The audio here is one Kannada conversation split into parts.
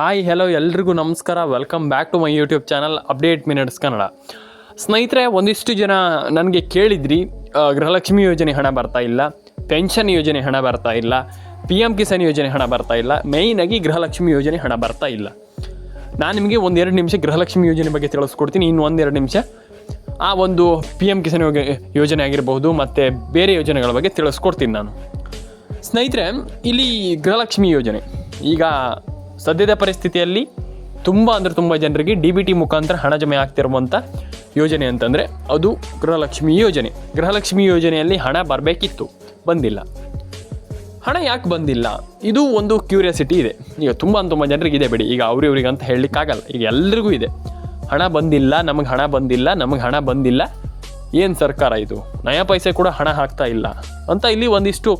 ಹಾಯ್ ಹೆಲೋ ಎಲ್ರಿಗೂ ನಮಸ್ಕಾರ. Welcome back to my YouTube channel update minutes Kannada ಸ್ನೇಹಿತರೆ, ಒಂದಿಷ್ಟು ಜನ ನನಗೆ ಕೇಳಿದ್ರಿ ಗೃಹಲಕ್ಷ್ಮಿ ಯೋಜನೆ ಹಣ ಬರ್ತಾ ಇಲ್ಲ ಪೆನ್ಷನ್ ಯೋಜನೆ ಹಣ ಬರ್ತಾ ಇಲ್ಲ ಪಿ ಎಂ ಕಿಸಾನ್ ಯೋಜನೆ ಹಣ ಬರ್ತಾ ಇಲ್ಲ ಮೇಯ್ನಾಗಿ ಗೃಹಲಕ್ಷ್ಮಿ ಯೋಜನೆ ಹಣ ಬರ್ತಾ ಇಲ್ಲ. ನಾನು ನಿಮಗೆ ಒಂದೆರಡು ನಿಮಿಷ ಗೃಹಲಕ್ಷ್ಮಿ ಯೋಜನೆ ಬಗ್ಗೆ ತಿಳಿಸ್ಕೊಡ್ತೀನಿ, ಇನ್ನು ಒಂದೆರಡು ನಿಮಿಷ. ಆ ಒಂದು ಪಿ ಎಂ ಕಿಸಾನ್ ಯೋಜನೆ ಆಗಿರಬಹುದು, ಮತ್ತು ಬೇರೆ ಯೋಜನೆಗಳ ಬಗ್ಗೆ ತಿಳಿಸ್ಕೊಡ್ತೀನಿ ನಾನು. ಸ್ನೇಹಿತರೆ, ಇಲ್ಲಿ ಗೃಹಲಕ್ಷ್ಮಿ ಯೋಜನೆ. ಈಗ ಸದ್ಯದ ಪರಿಸ್ಥಿತಿಯಲ್ಲಿ ತುಂಬ ಅಂದರೆ ತುಂಬ ಜನರಿಗೆ ಡಿ ಬಿ ಟಿ ಮುಖಾಂತರ ಹಣ ಜಮೆ ಆಗ್ತಿರುವಂಥ ಯೋಜನೆ ಅಂತಂದರೆ ಅದು ಗೃಹಲಕ್ಷ್ಮಿ ಯೋಜನೆ. ಗೃಹಲಕ್ಷ್ಮಿ ಯೋಜನೆಯಲ್ಲಿ ಹಣ ಬರಬೇಕಿತ್ತು, ಬಂದಿಲ್ಲ. ಹಣ ಯಾಕೆ ಬಂದಿಲ್ಲ? ಇದು ಒಂದು ಕ್ಯೂರಿಯಾಸಿಟಿ ಇದೆ. ಈಗ ತುಂಬ ತುಂಬ ಜನರಿಗೆ ಇದೆ ಬಿಡಿ. ಈಗ ಅವ್ರಿವ್ರಿಗೆ ಅಂತ ಹೇಳಲಿಕ್ಕಾಗಲ್ಲ. ಈಗ ಎಲ್ರಿಗೂ ಇದೆ. ಹಣ ಬಂದಿಲ್ಲ, ನಮಗೆ ಹಣ ಬಂದಿಲ್ಲ, ನಮಗೆ ಹಣ ಬಂದಿಲ್ಲ. ಏನು ಸರ್ಕಾರ ಇದು? ನಯಾ ಪೈಸೆ ಕೂಡ ಹಣ ಹಾಕ್ತಾ ಇಲ್ಲ ಅಂತ ಇಲ್ಲಿ ಒಂದಿಷ್ಟು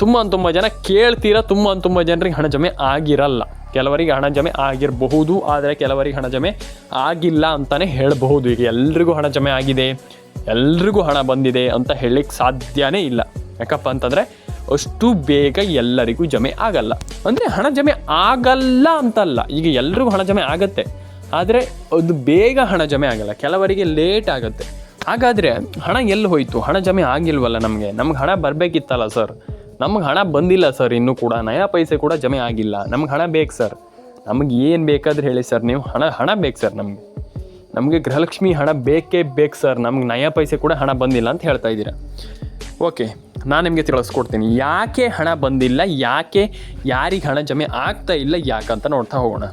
ತುಂಬ ತುಂಬ ಜನ ಕೇಳ್ತೀರಾ, ತುಂಬ ತುಂಬ ಜನರಿಗೆ ಹಣ ಜಮೆ ಆಗಿರಲ್ಲ. ಕೆಲವರಿಗೆ ಹಣ ಜಮೆ ಆಗಿರಬಹುದು, ಆದರೆ ಕೆಲವರಿಗೆ ಹಣ ಜಮೆ ಆಗಿಲ್ಲ ಅಂತಲೇ ಹೇಳಬಹುದು. ಈಗ ಎಲ್ರಿಗೂ ಹಣ ಜಮೆ ಆಗಿದೆ, ಎಲ್ರಿಗೂ ಹಣ ಬಂದಿದೆ ಅಂತ ಹೇಳಲಿಕ್ಕೆ ಸಾಧ್ಯನೇ ಇಲ್ಲ. ಯಾಕಪ್ಪ ಅಂತಂದರೆ, ಅಷ್ಟು ಬೇಗ ಎಲ್ಲರಿಗೂ ಜಮೆ ಆಗಲ್ಲ. ಅಂದರೆ ಹಣ ಜಮೆ ಆಗಲ್ಲ ಅಂತಲ್ಲ. ಈಗ ಎಲ್ರಿಗೂ ಹಣ ಜಮೆ ಆಗತ್ತೆ, ಆದರೆ ಅದು ಬೇಗ ಹಣ ಜಮೆ ಆಗಲ್ಲ. ಕೆಲವರಿಗೆ ಲೇಟ್ ಆಗುತ್ತೆ. ಹಾಗಾದರೆ ಹಣ ಎಲ್ಲಿ ಹೋಯಿತು? ಹಣ ಜಮೆ ಆಗಿಲ್ವಲ್ಲ ನಮಗೆ. ನಮ್ಗೆ ಹಣ ಬರಬೇಕಿತ್ತಲ್ಲ ಸರ್. ನಮ್ಗೆ ಹಣ ಬಂದಿಲ್ಲ ಸರ್, ಇನ್ನೂ ಕೂಡ. ನಯಾ ಪೈಸೆ ಕೂಡ ಜಮೆ ಆಗಿಲ್ಲ. ನಮ್ಗೆ ಹಣ ಬೇಕು ಸರ್. ನಮಗೆ ಏನು ಬೇಕಾದ್ರೆ ಹೇಳಿ ಸರ್. ನೀವು ಹಣ ಹಣ ಬೇಕು ಸರ್ ನಮಗೆ. ನಮಗೆ ಗೃಹಲಕ್ಷ್ಮಿ ಹಣ ಬೇಕೇ ಬೇಕು ಸರ್. ನಮ್ಗೆ ನಯಾ ಪೈಸೆ ಕೂಡ ಹಣ ಬಂದಿಲ್ಲ ಅಂತ ಹೇಳ್ತಾ ಇದ್ದೀರಾ. ಓಕೆ, ನಾನು ನಿಮಗೆ ತಿಳಿಸ್ಕೊಡ್ತೀನಿ. ಯಾಕೆ ಹಣ ಬಂದಿಲ್ಲ? ಯಾಕೆ ಯಾರಿಗೆ ಹಣ ಜಮೆ ಆಗ್ತಾ ಇಲ್ಲ? ಯಾಕಂತ ನೋಡ್ತಾ ಹೋಗೋಣ.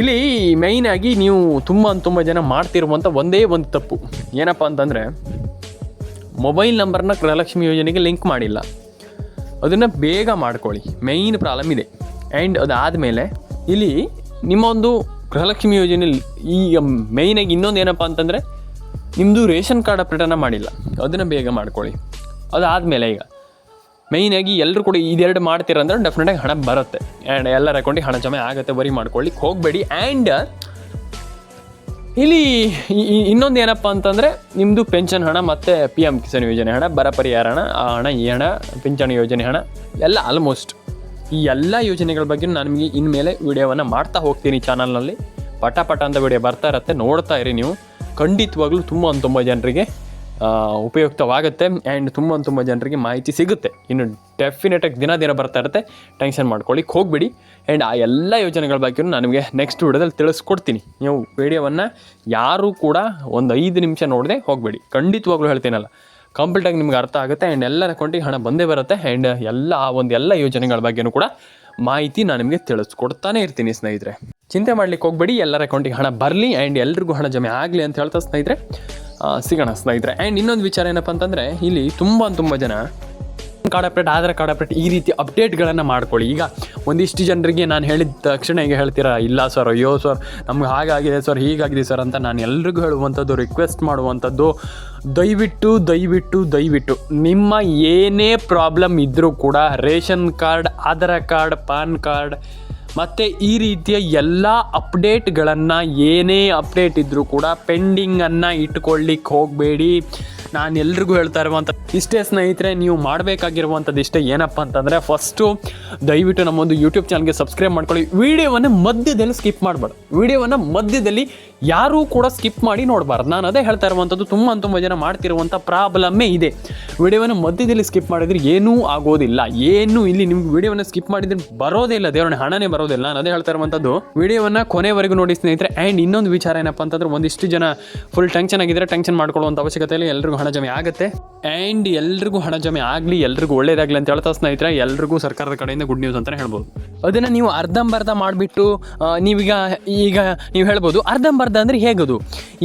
ಇಲ್ಲಿ ಮೇಯ್ನಾಗಿ ನೀವು ತುಂಬ ತುಂಬ ಜನ ಮಾಡ್ತಿರುವಂಥ ಒಂದೇ ಒಂದು ತಪ್ಪು. ಏನಪ್ಪ ಅಂತಂದರೆ ಮೊಬೈಲ್ ನಂಬರ್ನ ಗೃಹಲಕ್ಷ್ಮಿ ಯೋಜನೆಗೆ ಲಿಂಕ್ ಮಾಡಿಲ್ಲ. ಅದನ್ನು ಬೇಗ ಮಾಡ್ಕೊಳ್ಳಿ. ಮೇಯ್ನ್ ಪ್ರಾಬ್ಲಮ್ ಇದೆ. ಆ್ಯಂಡ್ ಅದಾದಮೇಲೆ ಇಲ್ಲಿ ನಿಮ್ಮ ಒಂದು ಗೃಹಲಕ್ಷ್ಮಿ ಯೋಜನೆಯಲ್ಲಿ ಈಗ ಮೇಯ್ನಾಗಿ ಇನ್ನೊಂದು ಏನಪ್ಪ ಅಂತಂದರೆ ನಿಮ್ಮದು ರೇಷನ್ ಕಾರ್ಡ್ ಅಪ್ಡೇಟನ್ನು ಮಾಡಿಲ್ಲ. ಅದನ್ನು ಬೇಗ ಮಾಡ್ಕೊಳ್ಳಿ. ಅದಾದಮೇಲೆ ಈಗ ಮೇಯ್ನಾಗಿ ಎಲ್ಲರೂ ಕೂಡ ಇದೆರಡು ಮಾಡ್ತೀರಂದ್ರೆ ಡೆಫಿನೆಟಾಗಿ ಹಣ ಬರುತ್ತೆ. ಆ್ಯಂಡ್ ಎಲ್ಲರ ಅಕೌಂಟಿಗೆ ಹಣ ಜಮೆ ಆಗುತ್ತೆ. ಬರೀ ಮಾಡ್ಕೊಳ್ಳಿಕ್ಕೆ ಹೋಗಬೇಡಿ. ಆ್ಯಂಡ್ ಇಲ್ಲಿ ಇನ್ನೊಂದು ಏನಪ್ಪ ಅಂತಂದರೆ ನಿಮ್ಮದು ಪೆನ್ಷನ್ ಹಣ ಮತ್ತು ಪಿ ಎಂ ಕಿಸಾನ್ ಯೋಜನೆ ಹಣ ಬರ ಪರಿಹಾರ ಹಣ ಆ ಹಣ, ಈ ಹಣ, ಪಿಂಚಣಿ ಯೋಜನೆ ಹಣ, ಎಲ್ಲ ಆಲ್ಮೋಸ್ಟ್ ಈ ಎಲ್ಲ ಯೋಜನೆಗಳ ಬಗ್ಗೆ ನಾನು ನಿಮಗೆ ಇನ್ಮೇಲೆ ವೀಡಿಯೋವನ್ನು ಮಾಡ್ತಾ ಹೋಗ್ತೀನಿ ಚಾನಲ್ನಲ್ಲಿ. ಪಟ ಪಟ ಅಂತ ವಿಡಿಯೋ ಬರ್ತಾ ಇರುತ್ತೆ, ನೋಡ್ತಾ ಇರಿ ನೀವು. ಖಂಡಿತವಾಗ್ಲೂ ತುಂಬ ತುಂಬ ಜನರಿಗೆ ಉಪಯುಕ್ತವಾಗುತ್ತೆ ಆ್ಯಂಡ್ ತುಂಬ ತುಂಬ ಜನರಿಗೆ ಮಾಹಿತಿ ಸಿಗುತ್ತೆ. ಇನ್ನು ಡೆಫಿನೆಟಾಗಿ ದಿನ ದಿನ ಬರ್ತಾ ಇರುತ್ತೆ. ಟೆನ್ಷನ್ ಮಾಡ್ಕೊಳ್ಳಿಕ್ಕೆ ಹೋಗಬೇಡಿ. ಆ್ಯಂಡ್ ಆ ಎಲ್ಲ ಯೋಜನೆಗಳ ಬಗ್ಗೆ ನಾನು ನಿಮಗೆ ನೆಕ್ಸ್ಟ್ ವಿಡಿಯೋದಲ್ಲಿ ತಿಳಿಸ್ಕೊಡ್ತೀನಿ. ನೀವು ವಿಡಿಯೋವನ್ನು ಯಾರೂ ಕೂಡ ಒಂದು ಐದು ನಿಮಿಷ ನೋಡದೆ ಹೋಗಬೇಡಿ. ಖಂಡಿತವಾಗ್ಲೂ ಹೇಳ್ತೀನಲ್ಲ. ಕಂಪ್ಲೀಟಾಗಿ ನಿಮ್ಗೆ ಅರ್ಥ ಆಗುತ್ತೆ ಆ್ಯಂಡ್ ಎಲ್ಲ ಅಕೌಂಟಿಗೆ ಹಣ ಬಂದೇ ಬರುತ್ತೆ ಆ್ಯಂಡ್ ಎಲ್ಲ ಆ ಒಂದು ಎಲ್ಲ ಯೋಜನೆಗಳ ಬಗ್ಗೆನೂ ಕೂಡ ಮಾಹಿತಿ ನಾನು ನಿಮಗೆ ತಿಳಿಸ್ಕೊಡ್ತಾನೆ ಇರ್ತೀನಿ ಸ್ನೇಹಿತರೆ. ಚಿಂತೆ ಮಾಡ್ಲಿಕ್ಕೆ ಹೋಗಬೇಡಿ, ಎಲ್ಲರ ಅಕೌಂಟಿಗೆ ಹಣ ಬರಲಿ ಆ್ಯಂಡ್ ಎಲ್ರಿಗೂ ಹಣ ಜಮೆ ಆಗಲಿ ಅಂತ ಹೇಳ್ತಾ ಸ್ನೇಹಿತರೆ. ಸಿಗೋಣ ಸ್ನೇಹಿತರೆ. ಆ್ಯಂಡ್ ಇನ್ನೊಂದು ವಿಚಾರ ಏನಪ್ಪ ಅಂತಂದರೆ, ಇಲ್ಲಿ ತುಂಬ ತುಂಬ ಜನ card update, Aadhaar card update ಈ ರೀತಿ ಅಪ್ಡೇಟ್ಗಳನ್ನು ಮಾಡ್ಕೊಳ್ಳಿ. ಈಗ ಒಂದಿಷ್ಟು ಜನರಿಗೆ ನಾನು ಹೇಳಿದ ತಕ್ಷಣ ಈಗ ಹೇಳ್ತೀರಾ, ಇಲ್ಲ ಸರ್ ಅಯ್ಯೋ ಸರ್ ನಮ್ಗೆ ಹಾಗಾಗಿದೆ ಸರ್ ಹೀಗಾಗಿದೆ ಸರ್ ಅಂತ ನಾನು ಎಲ್ರಿಗೂ ಹೇಳುವಂಥದ್ದು ರಿಕ್ವೆಸ್ಟ್ ಮಾಡುವಂಥದ್ದು, ದಯವಿಟ್ಟು ದಯವಿಟ್ಟು ದಯವಿಟ್ಟು ನಿಮ್ಮ ಏನೇ ಪ್ರಾಬ್ಲಮ್ ಇದ್ದರೂ ಕೂಡ ration card, Aadhaar card, PAN card ಮತ್ತು ಈ ರೀತಿಯ ಎಲ್ಲ ಅಪ್ಡೇಟ್ಗಳನ್ನು ಏನೇ ಅಪ್ಡೇಟ್ ಇದ್ದರೂ ಕೂಡ ಪೆಂಡಿಂಗನ್ನು ಇಟ್ಕೊಳ್ಳಿಕ್ಕೆ ಹೋಗಬೇಡಿ. ನಾನು ಎಲ್ರಿಗೂ ಹೇಳ್ತಾ ಇರುವಂಥ ಇಷ್ಟೇ ಸ್ನೇಹಿತರೆ, ನೀವು ಮಾಡಬೇಕಾಗಿರುವಂಥದ್ದು ಇಷ್ಟೇ ಏನಪ್ಪ ಅಂತಂದರೆ ಫಸ್ಟು ದಯವಿಟ್ಟು ನಮ್ಮೊಂದು ಯೂಟ್ಯೂಬ್ ಚಾನಲ್ಗೆ ಸಬ್ಸ್ಕ್ರೈಬ್ ಮಾಡ್ಕೊಳ್ಳಿ. ವಿಡಿಯೋವನ್ನು ಮಧ್ಯದಲ್ಲಿ ಸ್ಕಿಪ್ ಮಾಡಬಾರ್ದು ವಿಡಿಯೋವನ್ನು ಮಧ್ಯದಲ್ಲಿ ಯಾರೂ ಕೂಡ ಸ್ಕಿಪ್ ಮಾಡಿ ನೋಡಬಾರ್ದು. ನಾನು ಅದೇ ಹೇಳ್ತಾ ಇರುವಂಥದ್ದು ತುಂಬ ತುಂಬ ಜನ ಮಾಡ್ತಿರುವಂಥ ಪ್ರಾಬ್ಲಮ್ಮೇ ಇದೆ. ವಿಡಿಯೋವನ್ನು ಮಧ್ಯದಲ್ಲಿ ಸ್ಕಿಪ್ ಮಾಡಿದರೆ ಏನೂ ಆಗೋದಿಲ್ಲ. ಏನೂ ಇಲ್ಲಿ ನಿಮ್ಗೆ ವಿಡಿಯೋವನ್ನು ಸ್ಕಿಪ್ ಮಾಡಿದ್ರೆ ಬರೋದೇ ಇಲ್ಲ. ದೇವರನ್ನ ಹಣನೇ ಬರೋದಿಲ್ಲ. ಅದೇ ಹೇಳ್ತಾ ಇರುವಂಥದ್ದು ವಿಡಿಯೋವನ್ನ ಕೊನೆವರೆಗೂ ನೋಡಿ ಸ್ನೇಹಿತರೆ. ಆ್ಯಂಡ್ ಇನ್ನೊಂದು ವಿಚಾರ ಏನಪ್ಪ ಅಂತಂದ್ರೆ, ಒಂದಿಷ್ಟು ಜನ ಫುಲ್ ಟೆನ್ಷನ್ ಆಗಿದ್ರೆ ಟೆನ್ಷನ್ ಮಾಡ್ಕೊಳ್ಳುವಂಥ ಅವಶ್ಯಕತೆ ಇಲ್ಲ ಎಲ್ರಿಗೂ ಹಣ ಜಮೆ ಆಗುತ್ತೆ. ಆ್ಯಂಡ್ ಎಲ್ರಿಗೂ ಹಣ ಜಮೆ ಆಗಲಿ, ಎಲ್ರಿಗೂ ಒಳ್ಳೇದಾಗಲಿ ಅಂತ ಹೇಳ್ತಾ ಸ್ನೇಹಿತರೆ, ಎಲ್ರಿಗೂ ಸರ್ಕಾರದ ಕಡೆಯಿಂದ ಗುಡ್ ನ್ಯೂಸ್ ಅಂತಲೇ ಹೇಳ್ಬೋದು. ಅದನ್ನು ನೀವು ಅರ್ಧಂಬರ್ಧ ಮಾಡಿಬಿಟ್ಟು ನೀವೀಗ, ಈಗ ನೀವು ಹೇಳ್ಬೋದು, ಅರ್ಧಂಬರ್ಧ ಅಂದರೆ ಹೇಗದು?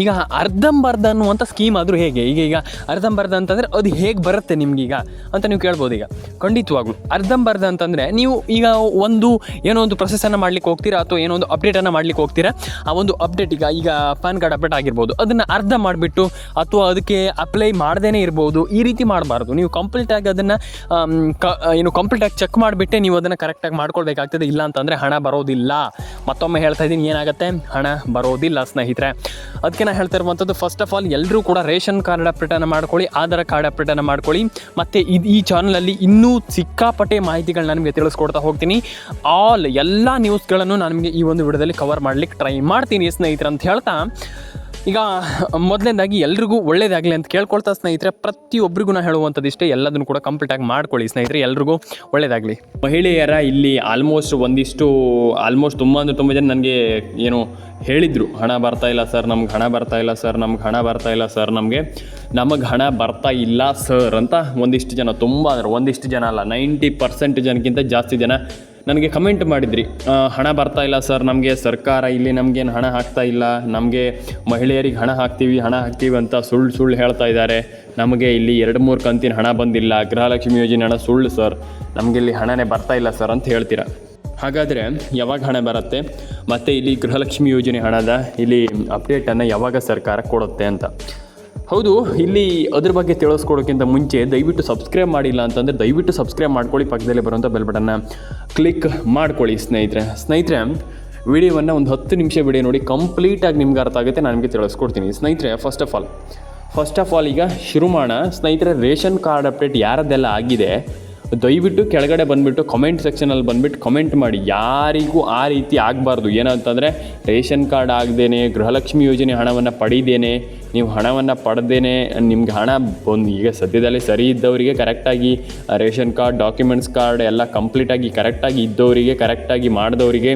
ಈಗ ಅರ್ಧಂಬರ್ಧ ಅನ್ನುವಂಥ ಸ್ಕೀಮ್ ಆದರೂ ಹೇಗೆ? ಈಗ ಈಗ ಅರ್ಧಂಬರ್ಧ ಅಂತಂದರೆ ಅದು ಹೇಗೆ ಬರುತ್ತೆ ನಿಮ್ಗೀಗ ಅಂತ ನೀವು ಕೇಳ್ಬೋದು ಈಗ. ಖಂಡಿತವಾಗ್ಲು. ಅರ್ಧಂಬರ್ಧ ಅಂತಂದರೆ ನೀವು ಈಗ ಒಂದು, ಏನೋ ಒಂದು ಪ್ರೊಸೆಸನ್ನು ಮಾಡ್ಲಿಕ್ಕೆ ಹೋಗ್ತೀರಾ ಅಥವಾ ಏನೋ ಒಂದು ಅಪ್ಡೇಟನ್ನು ಮಾಡ್ಲಿಕ್ಕೆ ಹೋಗ್ತೀರಾ? ಆ ಒಂದು ಅಪ್ಡೇಟ್ ಈಗ ಈಗ ಪ್ಯಾನ್ ಕಾರ್ಡ್ ಅಪ್ಡೇಟ್ ಆಗಿರ್ಬೋದು. ಅದನ್ನು ಅರ್ಧ ಮಾಡಿಬಿಟ್ಟು ಅಥವಾ ಅದಕ್ಕೆ ಅಪ್ಲೈ ಮಾಡ್ದೇ ಇರ್ಬೋದು. ಈ ರೀತಿ ಮಾಡಬಾರ್ದು. ನೀವು ಕಂಪ್ಲೀಟಾಗಿ ಅದನ್ನು ಕ, ಏನು ಕಂಪ್ಲೀಟಾಗಿ ಚೆಕ್ ಮಾಡಿಬಿಟ್ಟೆ ನೀವು ಅದನ್ನು ಕರೆಕ್ಟಾಗಿ ಮಾಡ್ಕೊಳ್ಬೇಕಾಗ್ತದೆ. ಇಲ್ಲ ಅಂತಂದರೆ ಹಣ ಬರೋದಿಲ್ಲ. ಮತ್ತೊಮ್ಮೆ ಹೇಳ್ತಾ ಇದ್ದೀನಿ, ಏನಾಗುತ್ತೆ? ಹಣ ಬರೋದಿಲ್ಲ ಸ್ನೇಹಿತರೆ. ಅದಕ್ಕೆ ನಾನು ಹೇಳ್ತಾ ಇರುವಂಥದ್ದು ಫಸ್ಟ್ ಆಫ್ ಆಲ್ ಎಲ್ಲರೂ ಕೂಡ ರೇಷನ್ ಕಾರ್ಡ್ ಅಪ್ಡೇಟನ್ನು ಮಾಡ್ಕೊಳ್ಳಿ, ಆಧಾರ್ ಕಾರ್ಡ್ ಅಪ್ಡೇಟನ್ನು ಮಾಡ್ಕೊಳ್ಳಿ. ಮತ್ತು ಇದು ಈ ಚಾನಲಲ್ಲಿ ಇನ್ನೂ ಸಿಕ್ಕಾಪಟ್ಟೆ ಮಾಹಿತಿಗಳು ನಿಮಗೆ ತಿಳಿಸ್ಕೊಡ್ತಾ ಹೋಗ್ತೀನಿ. ಆಲ್ ಎಲ್ಲ ಎಲ್ಲ ನ್ಯೂಸ್ಗಳನ್ನು ನಾನು ನಿಮಗೆ ಈ ಒಂದು ವಿಡಿಯೋದಲ್ಲಿ ಕವರ್ ಮಾಡ್ಲಿಕ್ಕೆ ಟ್ರೈ ಮಾಡ್ತೀನಿ ಸ್ನೇಹಿತರೆ ಅಂತ ಹೇಳ್ತಾ. ಈಗ ಮೊದಲನೇದಾಗಿ ಎಲ್ರಿಗೂ ಒಳ್ಳೇದಾಗಲಿ ಅಂತ ಕೇಳ್ಕೊಳ್ತಾ ಸ್ನೇಹಿತರೆ ಪ್ರತಿಯೊಬ್ಬರಿಗೂ ನಾನು ಹೇಳುವಂಥದ್ದು ಇಷ್ಟೇ, ಎಲ್ಲದನ್ನು ಕೂಡ ಕಂಪ್ಲೀಟಾಗಿ ಮಾಡ್ಕೊಳ್ಳಿ ಸ್ನೇಹಿತರೆ, ಎಲ್ರಿಗೂ ಒಳ್ಳೇದಾಗಲಿ. ಮಹಿಳೆಯರ ಇಲ್ಲಿ ಆಲ್ಮೋಸ್ಟ್ ಒಂದಿಷ್ಟು ಆಲ್ಮೋಸ್ಟ್ ತುಂಬ ಅಂದರೆ ತುಂಬ ಜನ ನನಗೆ ಏನು ಹೇಳಿದರು, ಹಣ ಬರ್ತಾ ಇಲ್ಲ ಸರ್ ನಮ್ಗೆ ಹಣ ಬರ್ತಾ ಇಲ್ಲ ಸರ್ ನಮ್ಗೆ ಹಣ ಬರ್ತಾ ಇಲ್ಲ ಸರ್ ನಮಗೆ ನಮಗೆ ಹಣ ಬರ್ತಾ ಇಲ್ಲ ಸರ್ ಅಂತ ಒಂದಿಷ್ಟು ಜನ, ತುಂಬ ಅಂದರೆ ಒಂದಿಷ್ಟು ಜನ ಅಲ್ಲ ನೈಂಟಿ ಪರ್ಸೆಂಟ್ ಜನಕ್ಕಿಂತ ಜಾಸ್ತಿ ಜನ ನನಗೆ ಕಮೆಂಟ್ ಮಾಡಿದ್ರಿ. ಹಣ ಬರ್ತಾ ಇಲ್ಲ ಸರ್, ನಮಗೆ ಸರ್ಕಾರ ಇಲ್ಲಿ ನಮಗೇನು ಹಣ ಹಾಕ್ತಾ ಇಲ್ಲ, ನಮಗೆ ಮಹಿಳೆಯರಿಗೆ ಹಣ ಹಾಕ್ತೀವಿ ಹಣ ಹಾಕ್ತೀವಿ ಅಂತ ಸುಳ್ಳು ಸುಳ್ಳು ಹೇಳ್ತಾ ಇದ್ದಾರೆ. ನಮಗೆ ಇಲ್ಲಿ ಎರಡು ಮೂರು ಕಂತಿನ ಹಣ ಬಂದಿಲ್ಲ, ಗೃಹಲಕ್ಷ್ಮಿ ಯೋಜನೆ ಹಣ ಸುಳ್ಳು ಸರ್. ನಮಗೆ ಇಲ್ಲಿ ಹಣನೇ ಬರ್ತಾ ಇಲ್ಲ ಸರ್ ಅಂತ ಹೇಳ್ತೀರಾ? ಹಾಗಾದರೆ ಯಾವಾಗ ಹಣ ಬರುತ್ತೆ? ಮತ್ತು ಇಲ್ಲಿ ಗೃಹಲಕ್ಷ್ಮಿ ಯೋಜನೆ ಹಣದ ಇಲ್ಲಿ ಅಪ್ಡೇಟನ್ನು ಯಾವಾಗ ಸರ್ಕಾರ ಕೊಡುತ್ತೆ ಅಂತ? ಹೌದು, ಇಲ್ಲಿ ಅದ್ರ ಬಗ್ಗೆ ತಿಳಿಸ್ಕೊಡೋಕ್ಕಿಂತ ಮುಂಚೆ ದಯವಿಟ್ಟು ಸಬ್ಸ್ಕ್ರೈಬ್ ಮಾಡಿಲ್ಲ ಅಂತಂದರೆ ದಯವಿಟ್ಟು ಸಬ್ಸ್ಕ್ರೈಬ್ ಮಾಡ್ಕೊಳ್ಳಿ, ಪಕ್ಕದಲ್ಲೇ ಬರುವಂಥ ಬೆಲ್ ಬಟನ್ನ ಕ್ಲಿಕ್ ಮಾಡ್ಕೊಳ್ಳಿ ಸ್ನೇಹಿತರೆ. ಸ್ನೇಹಿತರೆ, ವಿಡಿಯೋವನ್ನು ಒಂದು ಹತ್ತು ನಿಮಿಷ ವಿಡಿಯೋ ನೋಡಿ ಕಂಪ್ಲೀಟಾಗಿ ನಿಮ್ಗೆ ಅರ್ಥ ಆಗುತ್ತೆ, ನಾನು ನಿಮಗೆ ತಿಳಿಸ್ಕೊಡ್ತೀನಿ. ಸ್ನೇಹಿತರೆ first of all first of all ಈಗ ಶುರು ಮಾಡೋಣ ಸ್ನೇಹಿತರೆ, ರೇಷನ್ ಕಾರ್ಡ್ ಅಪ್ಡೇಟ್ ಯಾರದ್ದೆಲ್ಲ ಆಗಿದೆ? ದಯವಿಟ್ಟು ಕೆಳಗಡೆ ಬಂದುಬಿಟ್ಟು ಕಮೆಂಟ್ ಸೆಕ್ಷನಲ್ಲಿ ಬಂದುಬಿಟ್ಟು ಕಮೆಂಟ್ ಮಾಡಿ. ಯಾರಿಗೂ ಆ ರೀತಿ ಆಗಬಾರ್ದು. ಏನಂತಂದರೆ, ರೇಷನ್ ಕಾರ್ಡ್ ಆಗದೇನೆ, ಗೃಹಲಕ್ಷ್ಮಿ ಯೋಜನೆ ಹಣವನ್ನು ಪಡೀದೇನೆ, ನೀವು ಹಣವನ್ನು ಪಡೆದೇನೆ, ನಿಮ್ಗೆ ಹಣ ಬಂದು, ಈಗ ಸದ್ಯದಲ್ಲಿ ಸರಿ ಇದ್ದವರಿಗೆ ಕರೆಕ್ಟಾಗಿ ರೇಷನ್ ಕಾರ್ಡ್ ಡಾಕ್ಯುಮೆಂಟ್ಸ್ ಕಾರ್ಡ್ ಎಲ್ಲ ಕಂಪ್ಲೀಟಾಗಿ ಕರೆಕ್ಟಾಗಿ ಇದ್ದವರಿಗೆ ಕರೆಕ್ಟಾಗಿ ಮಾಡಿದವರಿಗೆ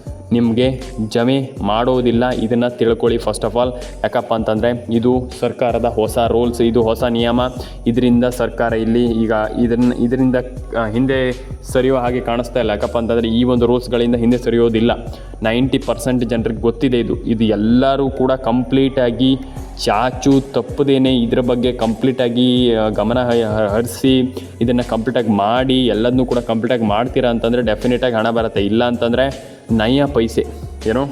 ನಿಮಗೆ ಜಮೆ ಮಾಡೋದಿಲ್ಲ, ಇದನ್ನು ತಿಳ್ಕೊಳ್ಳಿ ಫಸ್ಟ್ ಆಫ್ ಆಲ್ ಯಾಕಪ್ಪ ಅಂತಂದರೆ ಇದು ಸರ್ಕಾರದ ಹೊಸ ರೂಲ್ಸ್ ಇದು ಹೊಸ ನಿಯಮ. ಇದರಿಂದ ಸರ್ಕಾರ ಇಲ್ಲಿ ಈಗ ಇದನ್ನು, ಇದರಿಂದ ಹಿಂದೆ ಸರಿಯೋ ಹಾಗೆ ಕಾಣಿಸ್ತಾ ಇಲ್ಲ. ಯಾಕಪ್ಪ ಅಂತಂದರೆ ಈ ಒಂದು ರೂಲ್ಸ್ಗಳಿಂದ ಹಿಂದೆ ಸರಿಯೋದಿಲ್ಲ. ನೈಂಟಿ ಪರ್ಸೆಂಟ್ ಜನರಿಗೆ ಗೊತ್ತಿದೆ ಇದು. ಇದು ಎಲ್ಲರೂ ಕೂಡ ಕಂಪ್ಲೀಟಾಗಿ ಚಾಚು ತಪ್ಪದೇನೆ ಇದರ ಬಗ್ಗೆ ಕಂಪ್ಲೀಟಾಗಿ ಗಮನ ಹರಿಸಿ ಇದನ್ನು ಕಂಪ್ಲೀಟಾಗಿ ಮಾಡಿ ಎಲ್ಲದನ್ನೂ ಕೂಡ ಕಂಪ್ಲೀಟಾಗಿ ಮಾಡ್ತೀರಾ ಅಂತಂದರೆ ಡೆಫಿನೆಟಾಗಿ ಹಣ ಬರುತ್ತೆ. ಇಲ್ಲ ಅಂತಂದರೆ ನಯ ಪೈಸೆ, ಏನು?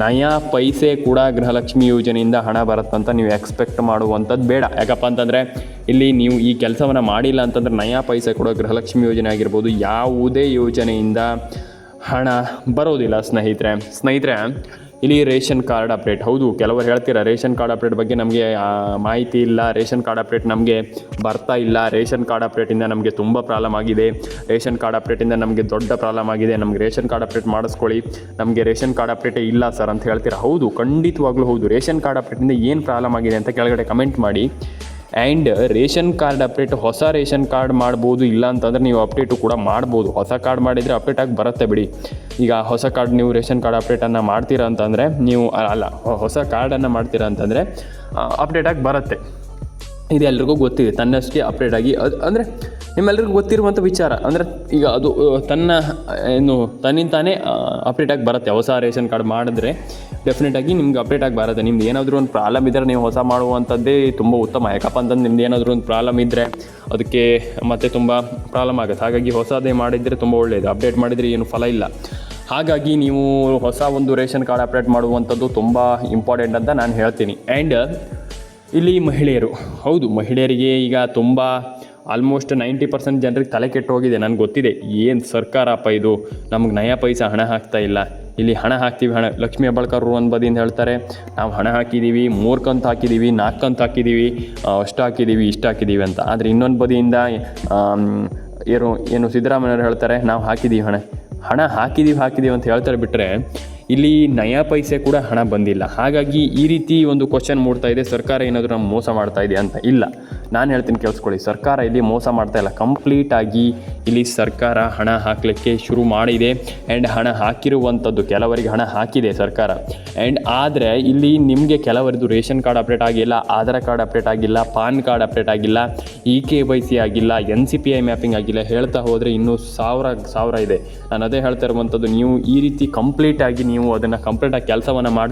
ನಯಾ ಪೈಸೆ ಕೂಡ ಗೃಹಲಕ್ಷ್ಮಿ ಯೋಜನೆಯಿಂದ ಹಣ ಬರುತ್ತಂತ ನೀವು ಎಕ್ಸ್ಪೆಕ್ಟ್ ಮಾಡುವಂಥದ್ದು ಬೇಡ. ಯಾಕಪ್ಪ ಅಂತಂದರೆ ಇಲ್ಲಿ ನೀವು ಈ ಕೆಲಸವನ್ನು ಮಾಡಿಲ್ಲ ಅಂತಂದರೆ ನಯಾ ಪೈಸೆ ಕೂಡ ಗೃಹಲಕ್ಷ್ಮಿ ಯೋಜನೆ ಆಗಿರ್ಬೋದು, ಯಾವುದೇ ಯೋಜನೆಯಿಂದ ಹಣ ಬರೋದಿಲ್ಲ ಸ್ನೇಹಿತರೆ. ಸ್ನೇಹಿತರೆ, ಇಲ್ಲಿ ರೇಷನ್ ಕಾರ್ಡ್ ಅಪ್ಡೇಟ್. ಹೌದು, ಕೆಲವರು ಹೇಳ್ತೀರ ರೇಷನ್ ಕಾರ್ಡ್ ಅಪ್ಡೇಟ್ ಬಗ್ಗೆ ನಮಗೆ ಮಾಹಿತಿ ಇಲ್ಲ, ರೇಷನ್ ಕಾರ್ಡ್ ಅಪ್ಡೇಟ್ ನಮಗೆ ಬರ್ತಾ ಇಲ್ಲ, ರೇಷನ್ ಕಾರ್ಡ್ ಅಪ್ಡೇಟಿಂದ ನಮಗೆ ತುಂಬ ಪ್ರಾಬ್ಲಮ್ ಆಗಿದೆ, ರೇಷನ್ ಕಾರ್ಡ್ ಅಪ್ಡೇಟಿಂದ ನಮಗೆ ದೊಡ್ಡ ಪ್ರಾಬ್ಲಮ್ ಆಗಿದೆ, ನಮಗೆ ರೇಷನ್ ಕಾರ್ಡ್ ಅಪ್ಡೇಟ್ ಮಾಡಿಸ್ಕೊಳ್ಳಿ, ನಮಗೆ ರೇಷನ್ ಕಾರ್ಡ್ ಅಪ್ಡೇಟೇ ಇಲ್ಲ ಸರ್ ಅಂತ ಹೇಳ್ತೀರಾ? ಹೌದು, ಖಂಡಿತವಾಗ್ಲೂ ಹೌದು, ರೇಷನ್ ಕಾರ್ಡ್ ಅಪ್ಡೇಟಿಂದ ಏನು ಪ್ರಾಬ್ಲಮ್ ಆಗಿದೆ ಅಂತ ಕೆಳಗಡೆ ಕಮೆಂಟ್ ಮಾಡಿ. ಆ್ಯಂಡ್ ರೇಷನ್ ಕಾರ್ಡ್ ಅಪ್ಡೇಟ್ ಹೊಸ ರೇಷನ್ ಕಾರ್ಡ್ ಮಾಡ್ಬೋದು, ಇಲ್ಲ ಅಂತಂದರೆ ನೀವು ಅಪ್ಡೇಟು ಕೂಡ ಮಾಡ್ಬೋದು. ಹೊಸ ಕಾರ್ಡ್ ಮಾಡಿದರೆ ಅಪ್ಡೇಟ್ ಆಗಿ ಬರುತ್ತೆ ಬಿಡಿ. ಈಗ ಹೊಸ ಕಾರ್ಡ್ ನೀವು ರೇಷನ್ ಕಾರ್ಡ್ ಅಪ್ಡೇಟನ್ನು ಮಾಡ್ತೀರಾ ಅಂತಂದರೆ, ನೀವು ಅಲ್ಲ, ಹೊಸ ಕಾರ್ಡನ್ನು ಮಾಡ್ತೀರಾ ಅಂತಂದರೆ ಅಪ್ಡೇಟ್ ಆಗಿ ಬರುತ್ತೆ. ಇದು ಗೊತ್ತಿದೆ, ತನ್ನಷ್ಟೇ ಅಪ್ಡೇಟ್ ಆಗಿ ಅದು ಅಂದರೆ ನಿಮ್ಮೆಲ್ಲರಿಗೂ ಗೊತ್ತಿರುವಂಥ ವಿಚಾರ, ಅಂದರೆ ಈಗ ಅದು ತನ್ನ ಏನು, ತನ್ನಿಂದ ತಾನೇ ಅಪ್ಡೇಟ್ ಆಗಿ ಬರುತ್ತೆ. ಹೊಸ ರೇಷನ್ ಕಾರ್ಡ್ ಮಾಡಿದ್ರೆ ಡೆಫಿನೆಟಾಗಿ ನಿಮ್ಗೆ ಅಪ್ಡೇಟ್ ಆಗಿ ಬರುತ್ತೆ. ನಿಮ್ದು ಏನಾದರೂ ಒಂದು ಪ್ರಾಬ್ಲಮ್ ಇದ್ದರೆ ನೀವು ಹೊಸ ಮಾಡುವಂಥದ್ದೇ ತುಂಬ ಉತ್ತಮ. ಯಾಕಪ್ಪ ಅಂತಂದು ನಿಮ್ದು ಏನಾದರೂ ಒಂದು ಪ್ರಾಬ್ಲಮ್ ಇದ್ದರೆ ಅದಕ್ಕೆ ಮತ್ತೆ ತುಂಬ ಪ್ರಾಬ್ಲಮ್ ಆಗುತ್ತೆ. ಹಾಗಾಗಿ ಹೊಸದೇ ಮಾಡಿದರೆ ತುಂಬ ಒಳ್ಳೆಯದು ಅಪ್ಡೇಟ್ ಮಾಡಿದರೆ ಏನು ಫಲ ಇಲ್ಲ. ಹಾಗಾಗಿ ನೀವು ಹೊಸ ಒಂದು ರೇಷನ್ ಕಾರ್ಡ್ ಅಪ್ಡೇಟ್ ಮಾಡುವಂಥದ್ದು ತುಂಬ ಇಂಪಾರ್ಟೆಂಟ್ ಅಂತ ನಾನು ಹೇಳ್ತೀನಿ. ಆ್ಯಂಡ್ ಇಲ್ಲಿ ಮಹಿಳೆಯರು, ಹೌದು, ಮಹಿಳೆಯರಿಗೆ ಈಗ ತುಂಬ ಆಲ್ಮೋಸ್ಟ್ ನೈಂಟಿ ಪರ್ಸೆಂಟ್ ಜನರಿಗೆ ತಲೆ ಕೆಟ್ಟು ಹೋಗಿದೆ ನನಗೆ ಗೊತ್ತಿದೆ. ಏನು ಸರ್ಕಾರಪ್ಪ ಇದು? ನಮ್ಗೆ ನಯ ಪೈಸಾ ಹಣ ಹಾಕ್ತಾ ಇಲ್ಲ. ಇಲ್ಲಿ ಹಣ ಹಾಕ್ತೀವಿ, ಹಣ ಲಕ್ಷ್ಮೀ ಹೆಬ್ಬಾಳ್ಕರ್ ಒಂದು ಬದಿಯಿಂದ ಹೇಳ್ತಾರೆ, ನಾವು ಹಣ ಹಾಕಿದ್ದೀವಿ ಮೂರು ಕಂತು ಹಾಕಿದ್ದೀವಿ ನಾಲ್ಕು ಕಂತು ಹಾಕಿದ್ದೀವಿ ಅಷ್ಟು ಹಾಕಿದ್ದೀವಿ ಇಷ್ಟು ಹಾಕಿದ್ದೀವಿ ಅಂತ. ಆದರೆ ಇನ್ನೊಂದು ಬದಿಯಿಂದ ಏನು ಏನು ಸಿದ್ದರಾಮಯ್ಯವ್ರು ಹೇಳ್ತಾರೆ, ನಾವು ಹಾಕಿದ್ದೀವಿ ಹಣ. ಹಣ ಹಾಕಿದ್ದೀವಿ ಹಾಕಿದ್ದೀವಿ ಅಂತ ಹೇಳ್ತಾರೆ ಬಿಟ್ಟರೆ ಇಲ್ಲಿ ನಯಾ ಪೈಸೆ ಕೂಡ ಹಣ ಬಂದಿಲ್ಲ. ಹಾಗಾಗಿ ಈ ರೀತಿ ಒಂದು ಕ್ವಶನ್ ಮೂಡ್ತಾ ಇದೆ. ಸರ್ಕಾರ ಏನಾದರೂ ನಮ್ಮ ಮೋಸ ಮಾಡ್ತಾ ಇದೆ ಅಂತ ಇಲ್ಲ. ನಾನು ಹೇಳ್ತೀನಿ ಕೇಳಿಸ್ಕೊಳ್ಳಿ. ಸರ್ಕಾರ ಇಲ್ಲಿ ಮೋಸ ಮಾಡ್ತಾ ಇಲ್ಲ. ಕಂಪ್ಲೀಟಾಗಿ ಇಲ್ಲಿ ಸರ್ಕಾರ ಹಣ ಹಾಕಲಿಕ್ಕೆ ಶುರು ಮಾಡಿದೆ. ಆ್ಯಂಡ್ ಹಣ ಹಾಕಿರುವಂಥದ್ದು ಕೆಲವರಿಗೆ ಹಣ ಹಾಕಿದೆ ಸರ್ಕಾರ. ಆ್ಯಂಡ್ ಆದರೆ ಇಲ್ಲಿ ನಿಮಗೆ ಕೆಲವರದ್ದು ರೇಷನ್ ಕಾರ್ಡ್ ಅಪ್ಡೇಟ್ ಆಗಿಲ್ಲ, ಆಧಾರ್ ಕಾರ್ಡ್ ಅಪ್ಡೇಟ್ ಆಗಿಲ್ಲ, ಪಾನ್ ಕಾರ್ಡ್ ಅಪ್ಡೇಟ್ ಆಗಿಲ್ಲ ಇ ಕೆ ವೈ ಸಿ ಆಗಿಲ್ಲ N C P I mapping ಆಗಿಲ್ಲ ಹೇಳ್ತಾ ಹೋದರೆ ಇನ್ನೂ ಸಾವಿರ ಸಾವಿರ ಇದೆ. ನಾನು ಅದೇ ಹೇಳ್ತಾ ಇರುವಂಥದ್ದು ನೀವು ಈ ರೀತಿ ಕಂಪ್ಲೀಟಾಗಿ ನೀವು ಅದನ್ನು ಕಂಪ್ಲೀಟಾಗಿ ಕೆಲಸವನ್ನ ಮಾಡಿ